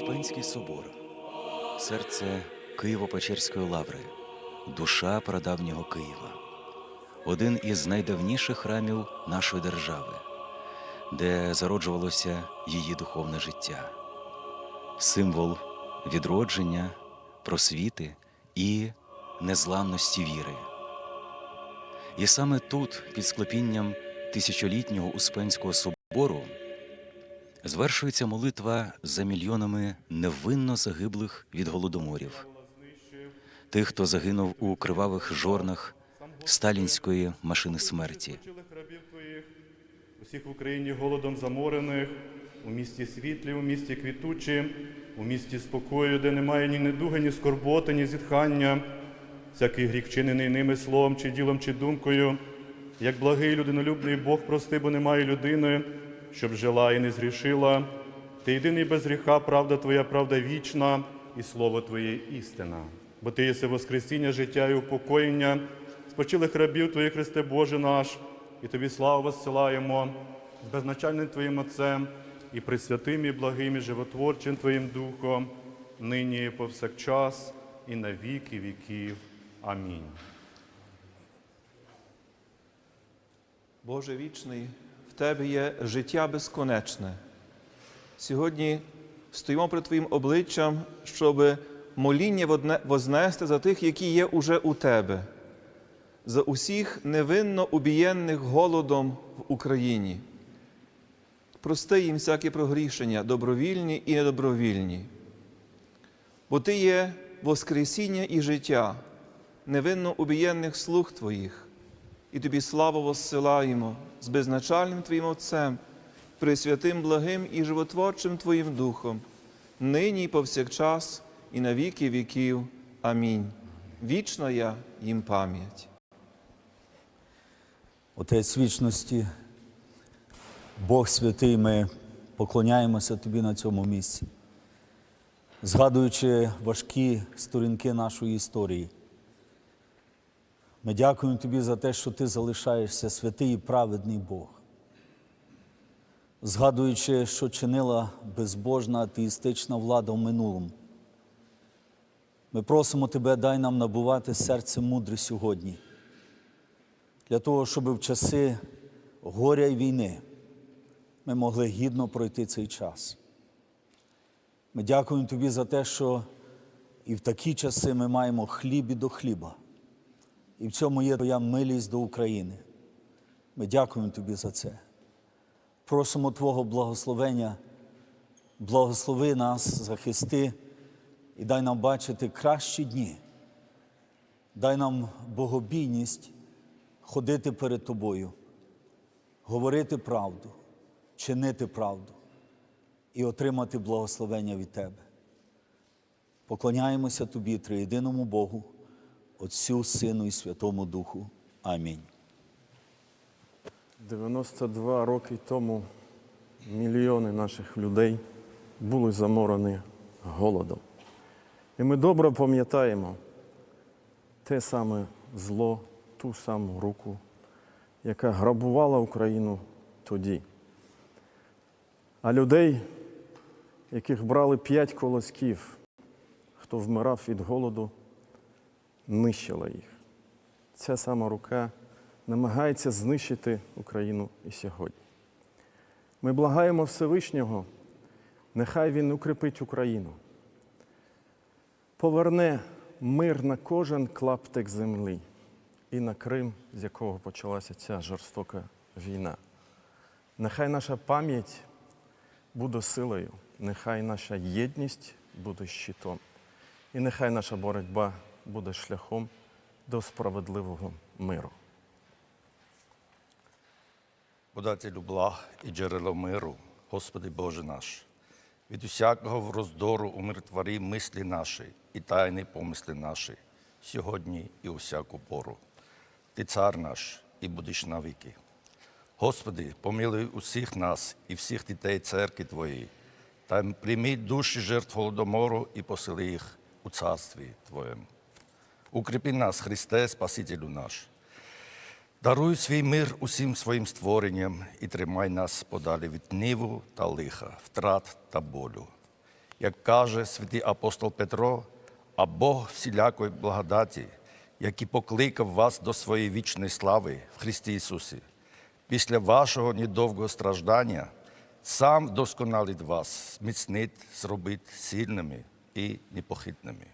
Успенський собор, серце Києво-Печерської лаври, душа прадавнього Києва, один із найдавніших храмів нашої держави, де зароджувалося її духовне життя, символ відродження, просвіти і незламності віри. І саме тут, під склепінням тисячолітнього Успенського собору, звершується молитва за мільйонами невинно загиблих від голодоморів, тих, хто загинув у кривавих жорнах сталінської машини смерті. Усіх в Україні голодом заморених, у місті світлі, у місті квітучі, у місті спокою, де немає ні недуги, ні скорботи, ні зітхання, всякий гріх вчинений ними словом, чи ділом, чи думкою, як благий людинолюбний Бог прости, бо немає людини, щоб жила і не згрішила. Ти єдиний без гріха, правда Твоя, правда вічна, і слово Твоє істина. Бо Ти єси воскресіння, життя і упокоєння, спочилих рабів Твоїх, Христе Боже наш, і Тобі славу воссилаємо з безначальним Твоїм Отцем і пресвятим, і благим, і животворчим Твоїм Духом, нині і повсякчас, і на віки віків. Амінь. Боже вічний, Тебе є життя безконечне. Сьогодні стоїмо перед Твоїм обличчям, щоб моління вознести за тих, які є уже у Тебе, за усіх невинно убієнних голодом в Україні. Прости їм всякі прогрішення, добровільні і недобровільні. Бо Ти є Воскресіння і життя, невинно убієнних слуг Твоїх і тобі славу воссилаємо з безначальним Твоїм Отцем, пресвятим благим і животворчим Твоїм Духом, нині і повсякчас, і на віки віків. Амінь. Вічна я їм пам'ять. Отець вічності, Бог святий, ми поклоняємося Тобі на цьому місці, згадуючи важкі сторінки нашої історії. Ми дякуємо Тобі за те, що Ти залишаєшся святий і праведний Бог. Згадуючи, що чинила безбожна атеїстична влада в минулому. Ми просимо Тебе, дай нам набувати серце мудре сьогодні для того, щоб в часи горя і війни ми могли гідно пройти цей час. Ми дякуємо Тобі за те, що і в такі часи ми маємо хліб і до хліба. І в цьому є Твоя милість до України. Ми дякуємо Тобі за це. Просимо Твого благословення, благослови нас, захисти і дай нам бачити кращі дні. Дай нам богобійність ходити перед Тобою, говорити правду, чинити правду і отримати благословення від Тебе. Поклоняємося Тобі, триєдиному Богу, Отцю, Сину і Святому Духу. Амінь. 92 роки тому мільйони наших людей були заморені голодом. І ми добре пам'ятаємо те саме зло, ту саму руку, яка грабувала Україну тоді. А людей, яких брали п'ять колосків, хто вмирав від голоду, нищила їх. Ця сама рука намагається знищити Україну і сьогодні. Ми благаємо Всевишнього, нехай Він укріпить Україну, поверне мир на кожен клаптик землі і на Крим, з якого почалася ця жорстока війна. Нехай наша пам'ять буде силою, нехай наша єдність буде щитом, і нехай наша боротьба буде шляхом до справедливого миру. Подателю благ і джерело миру, Господи Боже наш, від усякого роздору умиротвори мислі наші і тайні помисли наші, сьогодні і у всяку пору. Ти цар наш і будеш навіки. Господи, помилуй усіх нас і всіх дітей церкви Твоєї, та прийми душі жертв голодомору і посили їх у царстві Твоєму. Укріпи нас, Христе, Спасителю наш. Даруй свій мир усім своїм створенням і тримай нас подалі від гніву та лиха, втрат та болю. як каже святий апостол Петро, а Бог всілякої благодаті, який покликав вас до своєї вічної слави в Христі Ісусі, після вашого недовгого страждання, сам вдосконалить вас, зміцнить, зробить сильними і непохитними.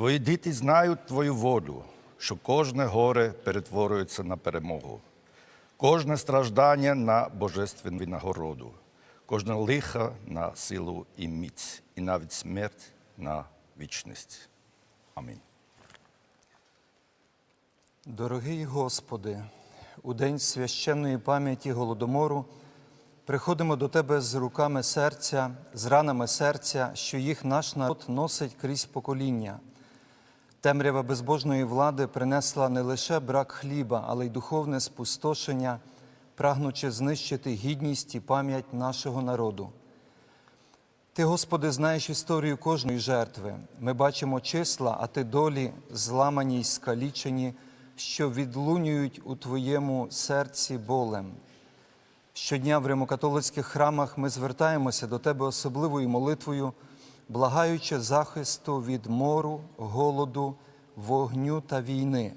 Твої діти знають твою волю, що кожне горе перетворюється на перемогу, кожне страждання на божественну нагороду, кожне лихо на силу і міць, і навіть смерть на вічність. Амінь. Дорогий Господи, у день священної пам'яті Голодомору приходимо до Тебе з руками серця, з ранами серця, що їх наш народ носить крізь покоління. Темрява безбожної влади принесла не лише брак хліба, але й духовне спустошення, прагнучи знищити гідність і пам'ять нашого народу. Ти, Господи, знаєш історію кожної жертви. Ми бачимо числа, а ти долі, зламані й скалічені, що відлунюють у Твоєму серці болем. Щодня в римокатолицьких храмах ми звертаємося до Тебе особливою молитвою, благаючи захисту від мору, голоду, вогню та війни.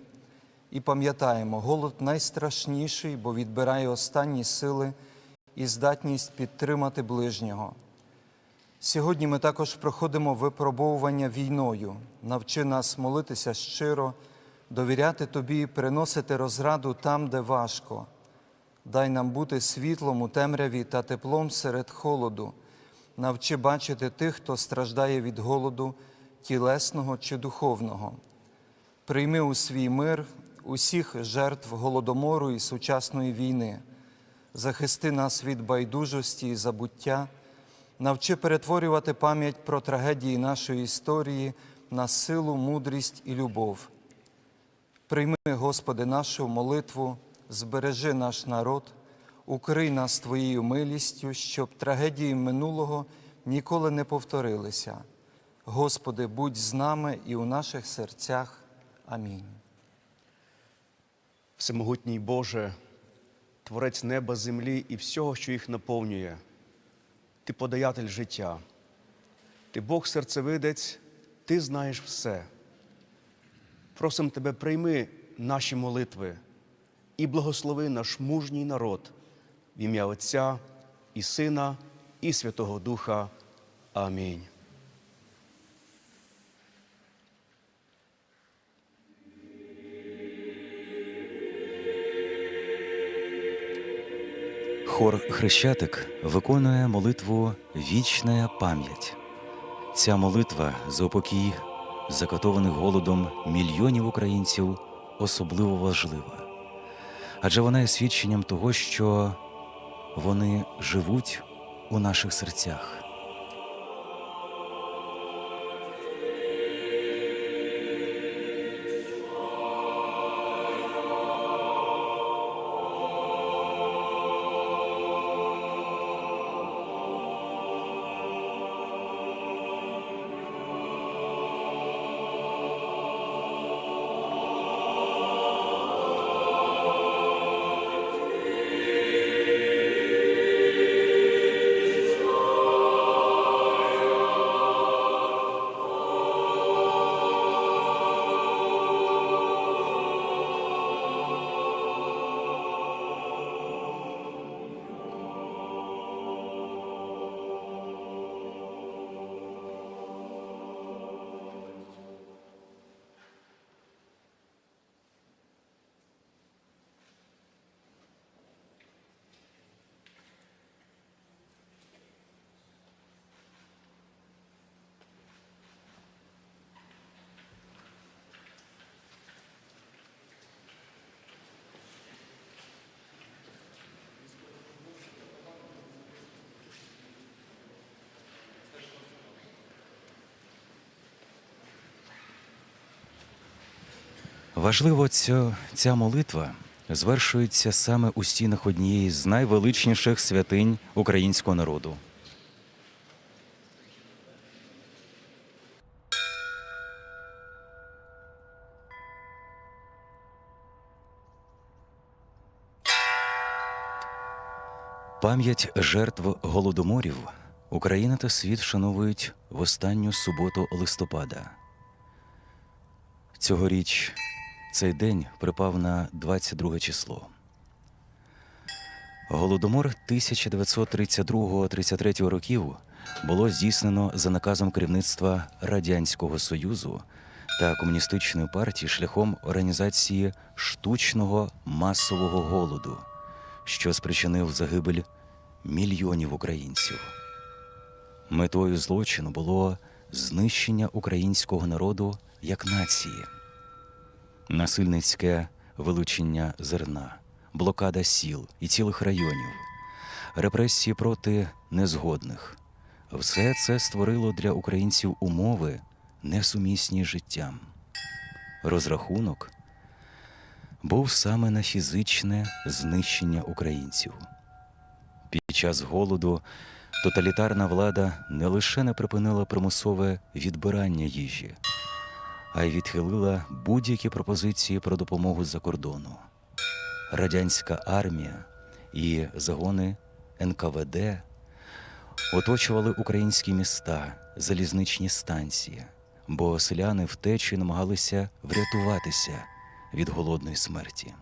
І пам'ятаємо, голод найстрашніший, бо відбирає останні сили і здатність підтримати ближнього. Сьогодні ми також проходимо випробовування війною. Навчи нас молитися щиро, довіряти Тобі, приносити розраду там, де важко. Дай нам бути світлом у темряві та теплом серед холоду. Навчи бачити тих, хто страждає від голоду, тілесного чи духовного. Прийми у свій мир усіх жертв голодомору і сучасної війни. Захисти нас від байдужості і забуття. Навчи перетворювати пам'ять про трагедії нашої історії на силу, мудрість і любов. Прийми, Господи, нашу молитву, збережи наш народ, укрий нас Твоєю милістю, щоб трагедії минулого ніколи не повторилися. Господи, будь з нами і у наших серцях. Амінь. Всемогутній Боже, Творець неба, землі і всього, що їх наповнює. Ти подаятель життя, ти Бог серцевидець, ти знаєш все. Просим тебе, прийми наші молитви і благослови наш мужній народ в ім'я Отця і Сина, і Святого Духа. Амінь. Хор Хрещатик виконує молитву Вічна пам'ять. Ця молитва за упокій закатованих голодом мільйонів українців особливо важлива, адже вона є свідченням того, що вони живуть у наших серцях. Важливо, ця, ця молитва звершується саме у стінах однієї з найвеличніших святинь українського народу. Пам'ять жертв голодоморів Україна та світ вшановують в останню суботу листопада. Цьогоріч цей день припав на 22 число. Голодомор 1932-33 років було здійснено за наказом керівництва Радянського Союзу та комуністичної партії шляхом організації штучного масового голоду, що спричинив загибель мільйонів українців. Метою злочину було знищення українського народу як нації, насильницьке вилучення зерна, блокада сіл і цілих районів, репресії проти незгодних. Все це створило для українців умови, несумісні з життям. Розрахунок був саме на фізичне знищення українців. Під час голоду тоталітарна влада не лише не припинила примусове відбирання їжі, а й відхилила будь-які пропозиції про допомогу з-за кордону. Радянська армія і загони НКВД оточували українські міста, залізничні станції, бо селяни втечі намагалися врятуватися від голодної смерті.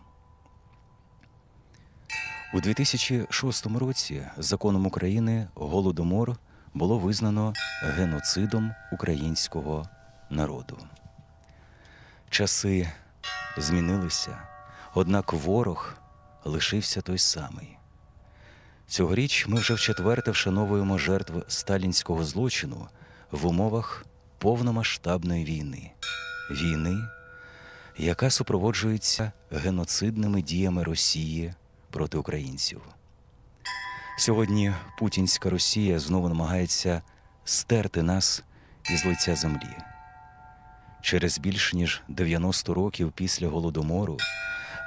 У 2006 році законом України Голодомор було визнано геноцидом українського народу. Часи змінилися, однак ворог лишився той самий. Цьогоріч ми вже вчетверте вшановуємо жертв сталінського злочину в умовах повномасштабної війни. Війни, яка супроводжується геноцидними діями Росії проти українців. Сьогодні путінська Росія знову намагається стерти нас із лиця землі. Через більш ніж 90 років після голодомору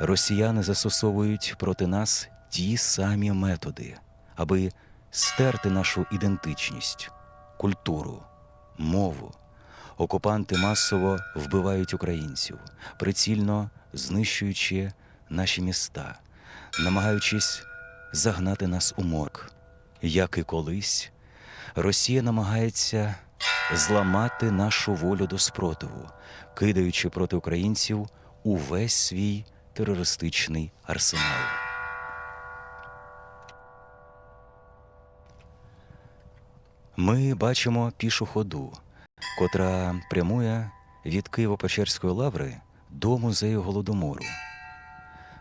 росіяни застосовують проти нас ті самі методи, аби стерти нашу ідентичність, культуру, мову. Окупанти масово вбивають українців, прицільно знищуючи наші міста, намагаючись загнати нас у морг. Як і колись, Росія намагається зламати нашу волю до спротиву, кидаючи проти українців увесь свій терористичний арсенал. Ми бачимо пішу ходу, котра прямує від Києво-Печерської лаври до музею Голодомору.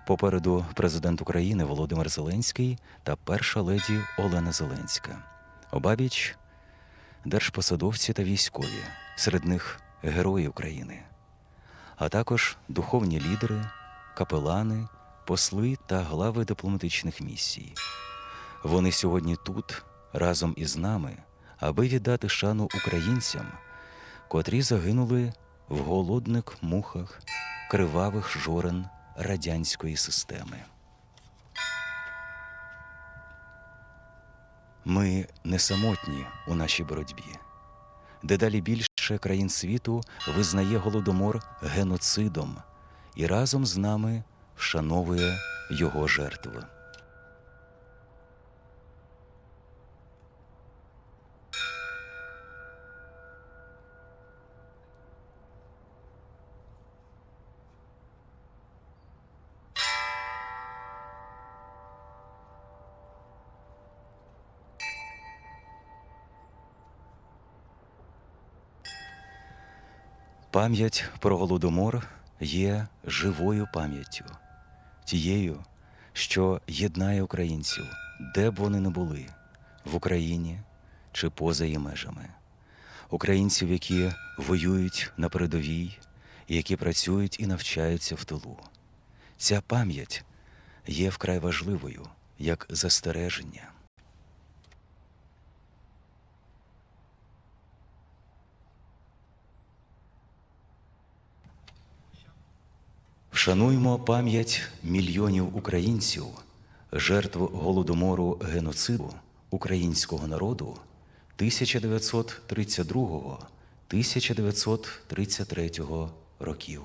Попереду президент України Володимир Зеленський та перша леді Олена Зеленська. Обабіч держпосадовці та військові, серед них герої України, а також духовні лідери, капелани, посли та глави дипломатичних місій. Вони сьогодні тут разом із нами, аби віддати шану українцям, котрі загинули в голодних мухах кривавих жорен радянської системи. Ми не самотні у нашій боротьбі. Дедалі більше країн світу визнає голодомор геноцидом і разом з нами вшановує його жертви. Пам'ять про голодомор є живою пам'яттю, тією, що єднає українців, де б вони не були, в Україні чи поза її межами. Українців, які воюють на передовій, які працюють і навчаються в тилу. Ця пам'ять є вкрай важливою як застереження. Вшануймо пам'ять мільйонів українців, жертв голодомору геноциду українського народу 1932-1933 років.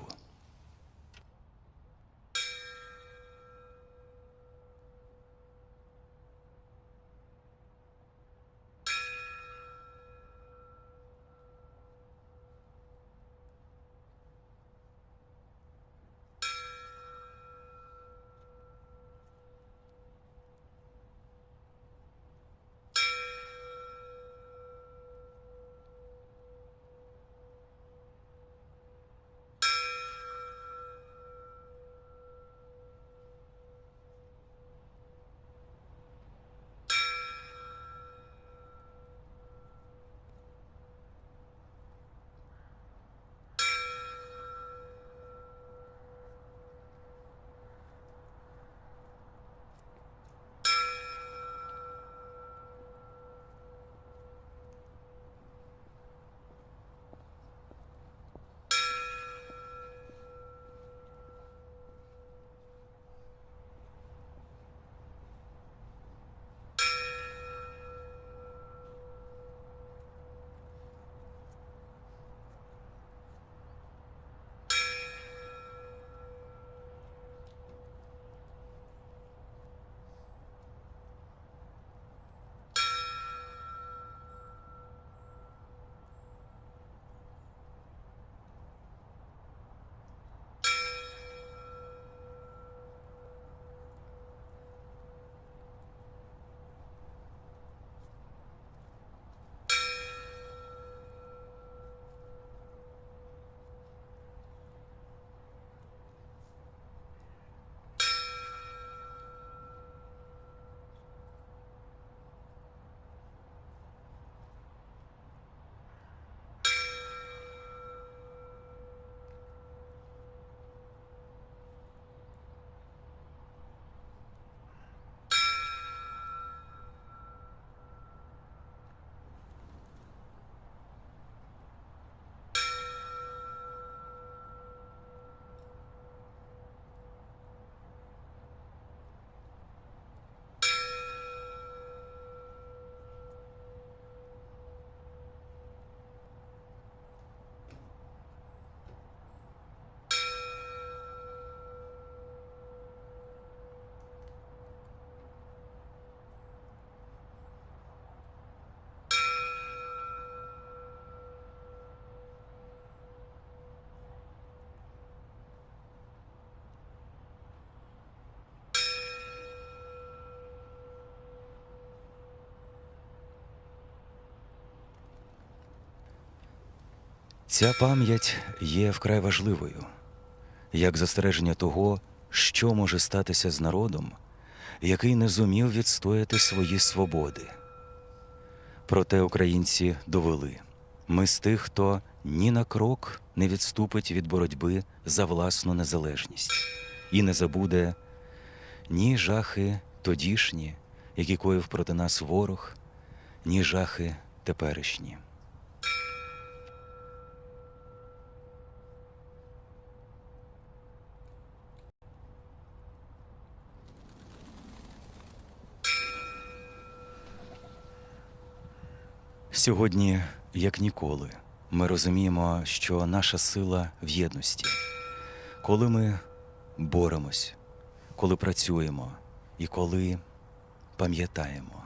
Ця пам'ять є вкрай важливою, як застереження того, що може статися з народом, який не зумів відстояти свої свободи. Проте українці довели ми з тих, хто ні на крок не відступить від боротьби за власну незалежність і не забуде ні жахи тодішні, які коїв проти нас ворог, ні жахи теперішні. Сьогодні, як ніколи, ми розуміємо, що наша сила в єдності, коли ми боремось, коли працюємо і коли пам'ятаємо.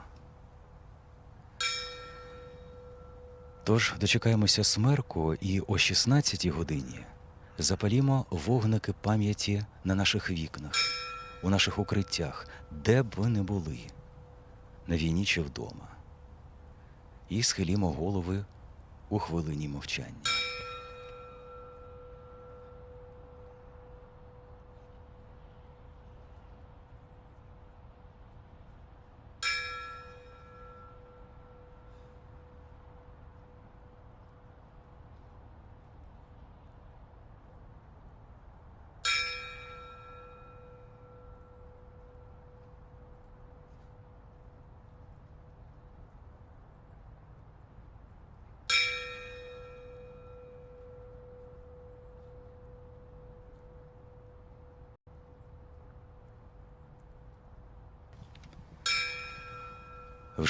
Тож дочекаємося смерку і о 16 годині запалімо вогники пам'яті на наших вікнах, у наших укриттях, де б ви не були, на війні чи вдома і схилімо голови у хвилині мовчання.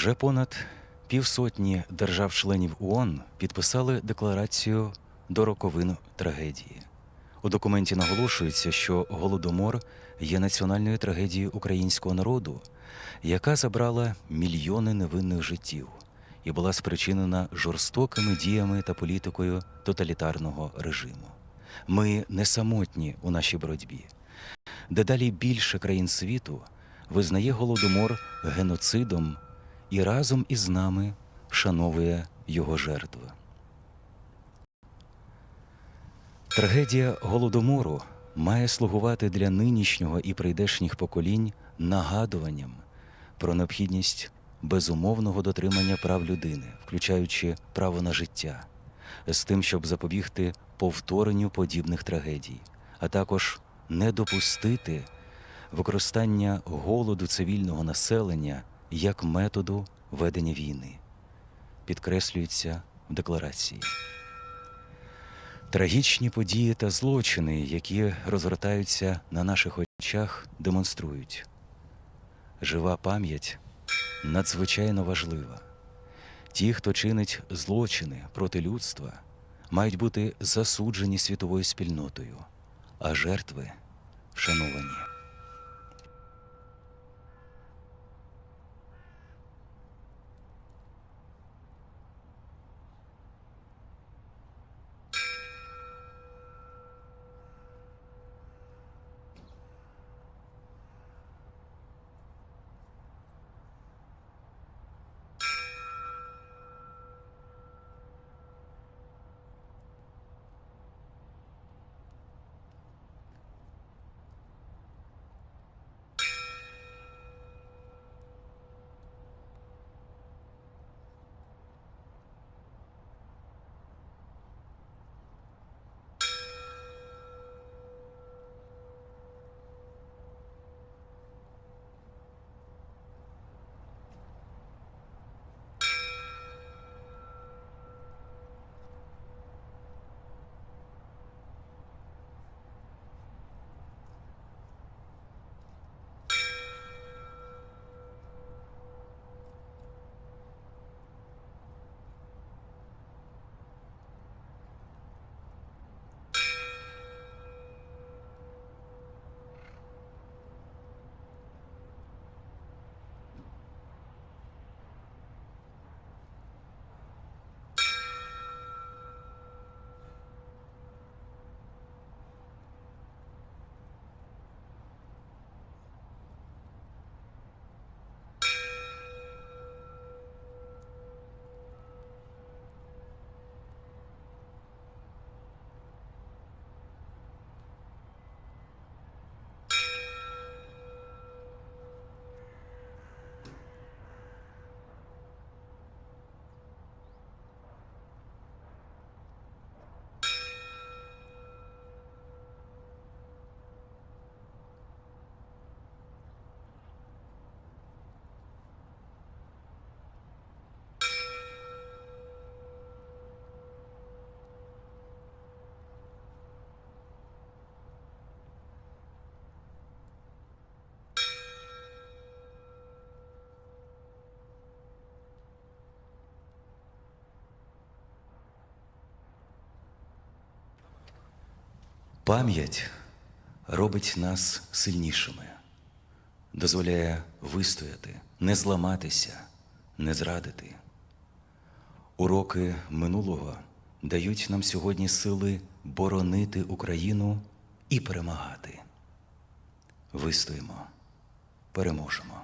Вже понад півсотні держав-членів ООН підписали декларацію до роковин трагедії. У документі наголошується, що голодомор є національною трагедією українського народу, яка забрала мільйони невинних життів і була спричинена жорстокими діями та політикою тоталітарного режиму. Ми не самотні у нашій боротьбі. Дедалі більше країн світу визнає голодомор геноцидом і разом із нами вшановує його жертви. Трагедія голодомору має слугувати для нинішнього і прийдешніх поколінь нагадуванням про необхідність безумовного дотримання прав людини, включаючи право на життя, з тим, щоб запобігти повторенню подібних трагедій, а також не допустити використання голоду цивільного населення як методу ведення війни, підкреслюється в декларації. Трагічні події та злочини, які розгортаються на наших очах, демонструють. Жива пам'ять надзвичайно важлива. Ті, хто чинить злочини проти людства, мають бути засуджені світовою спільнотою, а жертви вшановані. Пам'ять робить нас сильнішими, дозволяє вистояти, не зламатися, не зрадити. Уроки минулого дають нам сьогодні сили боронити Україну і перемагати. Вистоїмо, переможемо.